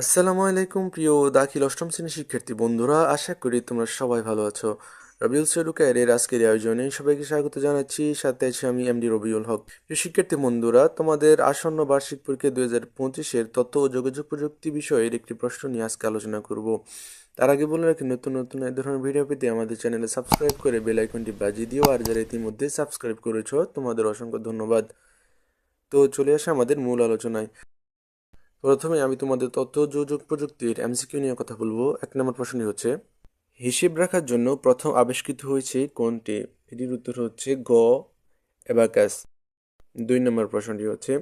আসসালামু আলাইকুম, প্রিয় দাখিল অষ্টম শ্রেণির শিক্ষার্থী বন্ধুরা, আশা করি তোমরা সবাই ভালো আছো। রবিউল সেডুকায়ের এর আজকের আয়োজনে সবাইকে স্বাগত জানাচ্ছি, সাথে আছি আমি এমডি রবিউল হক। প্রিয় শিক্ষার্থী বন্ধুরা, তোমাদের আসন্ন বার্ষিক পরীক্ষা দুই হাজার পঁচিশের তথ্য ও যোগাযোগ প্রযুক্তি বিষয়ের একটি প্রশ্ন নিয়ে আজকে আলোচনা করব। তার আগে বলে রাখি, নতুন নতুন এই ধরনের ভিডিও পেতে আমাদের চ্যানেলে সাবস্ক্রাইব করে বেল আইকনটি বাজিয়ে দিও, আর যারা ইতিমধ্যে সাবস্ক্রাইব করেছ, তোমাদের অসংখ্য ধন্যবাদ। তো চলে আসে আমাদের মূল আলোচনায়। প্রথমে আমি তোমাদের তথ্য যোগাযোগ প্রযুক্তির এমসিকিউ নিয়ে কথা বলব। এক নম্বর প্রশ্নটি হচ্ছে, হিসেব রাখার জন্য প্রথম আবিষ্কৃত হয়েছে কোনটি? এটির উত্তর হচ্ছে গ, অ্যাবাকাস। দুই নম্বর প্রশ্নটি হচ্ছে,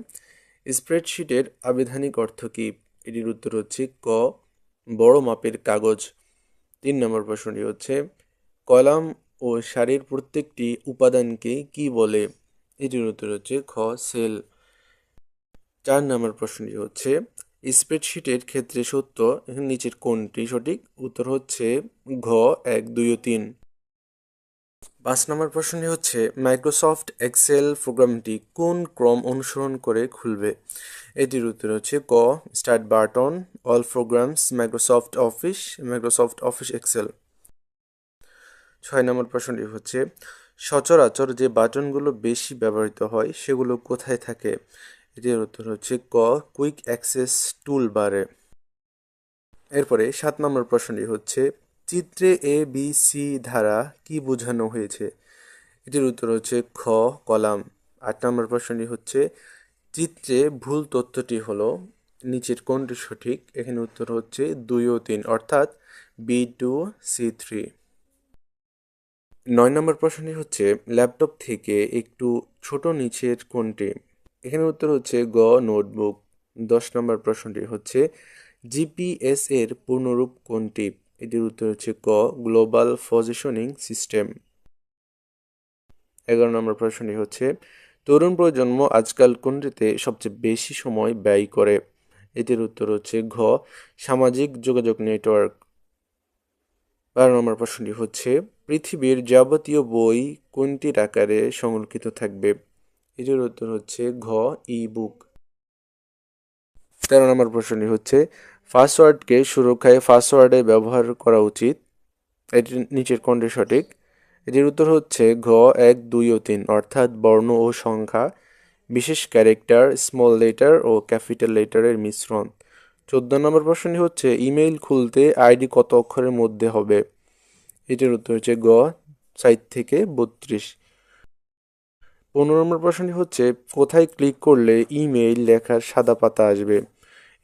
স্প্রেডশিটের আবিধানিক অর্থ কী? এটির উত্তর হচ্ছে ক, বড় মাপের কাগজ। তিন নম্বর প্রশ্নটি হচ্ছে, কলাম ও সারির প্রত্যেকটি উপাদানকে কি বলে? এটির উত্তর হচ্ছে খ, সেল। চার নম্বর প্রশ্নটি হচ্ছে স্প্রেডশিটের ক্ষেত্রে সত্য নিচের কোনটি সঠিক? উত্তর হচ্ছে ঘ, এক, দুই ও তিন। পাঁচ নম্বর প্রশ্নটি হচ্ছে মাইক্রোসফট এক্সেল প্রোগ্রামটি কোন ক্রম অনুসরণ করে খুলবে? এটির উত্তর হচ্ছে ক start button all programs Microsoft Office Microsoft Office Excel ছয় নম্বর প্রশ্নটি হচ্ছে, সচরাচর যে বাটনগুলো বেশি ব্যবহৃত হয়, সেগুলো কোথায় থাকে? এটির উত্তর হচ্ছে ক কুইক অ্যাক্সেস টুল বারে এরপরে সাত নম্বর প্রশ্নটি হচ্ছে, চিত্রে এ বি সি ধারা কি বোঝানো হয়েছে? এটির উত্তর হচ্ছে খ, কলাম। আট নম্বর প্রশ্নটি হচ্ছে, চিত্রে ভুল তথ্যটি হলো, নিচের কোনটি সঠিক? এখানে উত্তর হচ্ছে দুই ও তিন, অর্থাৎ বি টু সি থ্রি নয় নম্বর প্রশ্নটি হচ্ছে, ল্যাপটপ থেকে একটু ছোট নিচের কোনটি? এখানে উত্তর হচ্ছে গ, নোটবুক। দশ নম্বর প্রশ্নটি হচ্ছে, জিপিএস এর পূর্ণরূপ কোনটি? এটির উত্তর হচ্ছে ক, গ্লোবাল পজিশনিং সিস্টেম। এগারো নম্বর প্রশ্নটি হচ্ছে, তরুণ প্রজন্ম আজকাল কোনটিতে সবচেয়ে বেশি সময় ব্যয় করে? এটির উত্তর হচ্ছে ঘ, সামাজিক যোগাযোগ নেটওয়ার্ক। বারো নম্বর প্রশ্নটি হচ্ছে, পৃথিবীর যাবতীয় বই কোনটির আকারে সংরক্ষিত থাকবে? এটির উত্তর হচ্ছে ঘ ই বুক তেরো নম্বর প্রশ্নটি হচ্ছে, পাসওয়ার্ডকে সুরক্ষায় পাসওয়ার্ডে ব্যবহার করা উচিত। এটির নিচের কোনটি সঠিক? এটির উত্তর হচ্ছে ঘ, এক, দুই ও তিন, অর্থাৎ বর্ণ ও সংখ্যা, বিশেষ ক্যারেক্টার, স্মল লেটার ও ক্যাপিটাল লেটারের মিশ্রণ। চোদ্দ নম্বর প্রশ্নটি হচ্ছে, ইমেইল খুলতে আইডি কত অক্ষরের মধ্যে হবে? এটির উত্তর হচ্ছে গ সাইট থেকে বত্রিশ। পনেরো নম্বর প্রশ্নটি হচ্ছে, কোথায় ক্লিক করলে ইমেইল লেখার সাদা পাতা আসবে?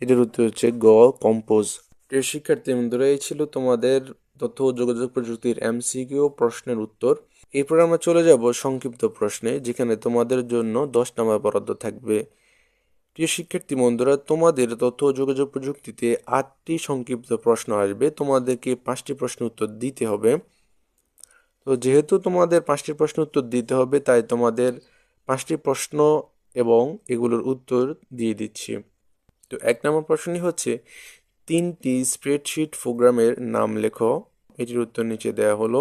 এটার উত্তর হচ্ছে গ, কম্পোজ। প্রিয় শিক্ষার্থী বন্ধুরা, এই ছিল তোমাদের তথ্য ও যোগাযোগ প্রযুক্তির এমসিকিউ প্রশ্নের উত্তর। এরপর আমরা চলে যাব সংক্ষিপ্ত প্রশ্নে, যেখানে তোমাদের জন্য দশ নম্বর বরাদ্দ থাকবে। প্রিয় শিক্ষার্থী বন্ধুরা, তোমাদের তথ্য ও যোগাযোগ প্রযুক্তিতে আটটি সংক্ষিপ্ত প্রশ্ন আসবে। তোমাদেরকে পাঁচটি প্রশ্ন উত্তর দিতে হবে। তো যেহেতু তোমাদের পাঁচটি প্রশ্ন উত্তর দিতে হবে, তাই তোমাদের পাঁচটি প্রশ্ন এবং এগুলোর উত্তর দিয়ে দিচ্ছি। তো এক নম্বর প্রশ্নটি হচ্ছে, তিনটি স্প্রেডশিট প্রোগ্রামের নাম লেখো। এটির উত্তর নিচে দেয়া হলো,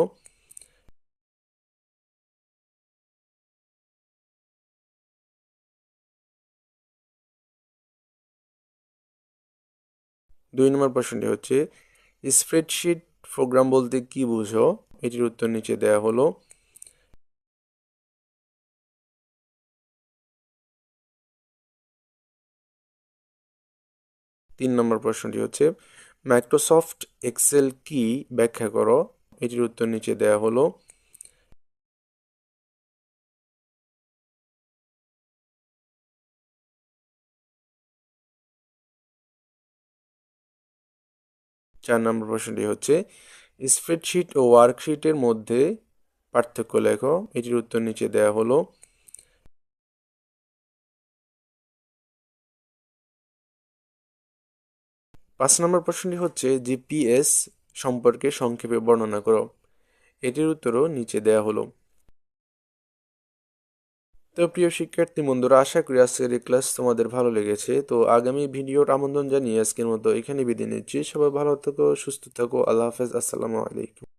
দুই নম্বর প্রশ্নটি হচ্ছে স্প্রেডশিট প্রোগ্রাম বলতে কি বুঝো? এটির উত্তর নিচে দেয়া হলো, তিন নম্বর প্রশ্নটি হচ্ছে মাইক্রোসফট এক্সেল কি ব্যাখ্যা করো? এটির উত্তর নিচে দেয়া হলো, চার নম্বর প্রশ্নটি হচ্ছে স্প্রেডশিট ও ওয়ার্কশিটের মধ্যে পার্থক্য লেখো। এটির উত্তর নিচে দেয়া হলো। পাঁচ নম্বর প্রশ্নটি হচ্ছে, জিপিএস সম্পর্কে সংক্ষেপে বর্ণনা করো। এটির উত্তরও নিচে দেয়া হলো। তো প্রিয় শিক্ষার্থী বন্ধুরা, আশা করি আজকের এই ক্লাস তোমাদের ভালো লেগেছে। তো আগামী ভিডিওর আমন্ত্রণ জানিয়ে আজকের মতো এখানে বিদায় নিচ্ছি। সবাই ভালো থাকো, সুস্থ থাকো। আল্লাহ হাফেজ। আসসালামু আলাইকুম।